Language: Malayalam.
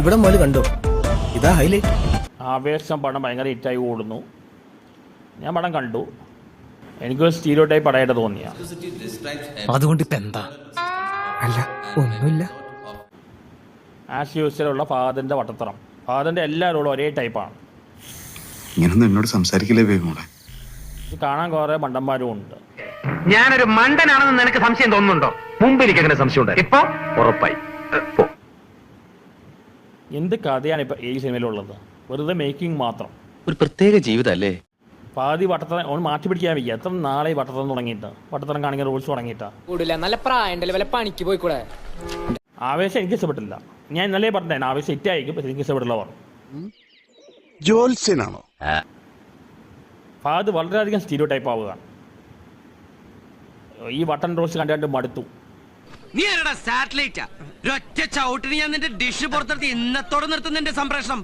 ഇവിടെ മുതൽ കണ്ടോ? ഇതാ ഹൈലൈറ്റ് ആവേശം പടം ഭയങ്കര ഹിറ്റായി ഓടുന്നു. ഞാൻ പടം കണ്ടു. എനിക്കൊരു സ്റ്റീരിയോ ടൈപ്പ് പടമായിട്ട് തോന്നിയ. അതുകൊണ്ട് ഇപ്പൊ എന്താ? അല്ല ഒന്നുമില്ല. ആസ് യൂസിലുള്ള ഫാദറിന്റെ വട്ടത്തറം. ഫാദറിന്റെ എല്ലാ റോളും ഒരേ ടൈപ്പാണ് ഇങ്ങനൊന്നും എന്നോട് സംസാരിക്കില്ലേ വേഗമോളെ ഇത് കാണാൻ കുറേ മണ്ടന്മാരും ഉണ്ട്. ഞാനൊരു മണ്ടനാണെന്ന് നിനക്ക് സംശയം തോന്നുന്നുണ്ടോ? മുമ്പ് എനിക്ക് അങ്ങനെ സംശയം ഉണ്ട് ഇപ്പൊ? ഉറപ്പായി. പോ. എന്ത് കഥയാണ് ഇപ്പൊ ഈ സിനിമയിലുള്ളത്? വെറുതെ മേക്കിംഗ് മാത്രം. ഒരു പ്രത്യേക ജീവിതമല്ലേ പാതി വട്ടത്തറ ഓൺ മാറ്റി പിടിക്കാൻ വയ്യ. എത്ര നാളെ വട്ടത്തറം തുടങ്ങിയിട്ട്? വട്ടത്തറം കാണിക്കാൻ റൂൾസ് തുടങ്ങിയിട്ട്. കൂടില്ല നല്ല പ്രായണ്ടല്ലേ? വല്ല പണിക്ക് പോയിക്കൂടെ? ആവേശം എനിക്ക് ഇഷ്ടപ്പെട്ടില്ല. ഞാൻ ഇന്നലെ പറഞ്ഞു ആവേശം ഇറ്റായിരിക്കും പക്ഷെ എനിക്ക് ഇഷ്ടപ്പെട്ടില്ല പറഞ്ഞു. ജോത്സ്യനാണോ? ഫാദ് വളരെയധികം സ്റ്റീരിയോ ടൈപ്പ് ആവുകയാണ്. ഈ വട്ടൻ റോൾസ് കണ്ടു കണ്ട് മടുത്തു. നീ ആരടാ സാറ്റലൈറ്റാ? ഒറ്റ ചവിട്ടിന് ഞാൻ നിന്റെ ഡിഷ് പുറത്തെടുത്ത് ഇന്നത്തോടെ നിർത്തുന്ന നിന്റെ സംപ്രേഷണം.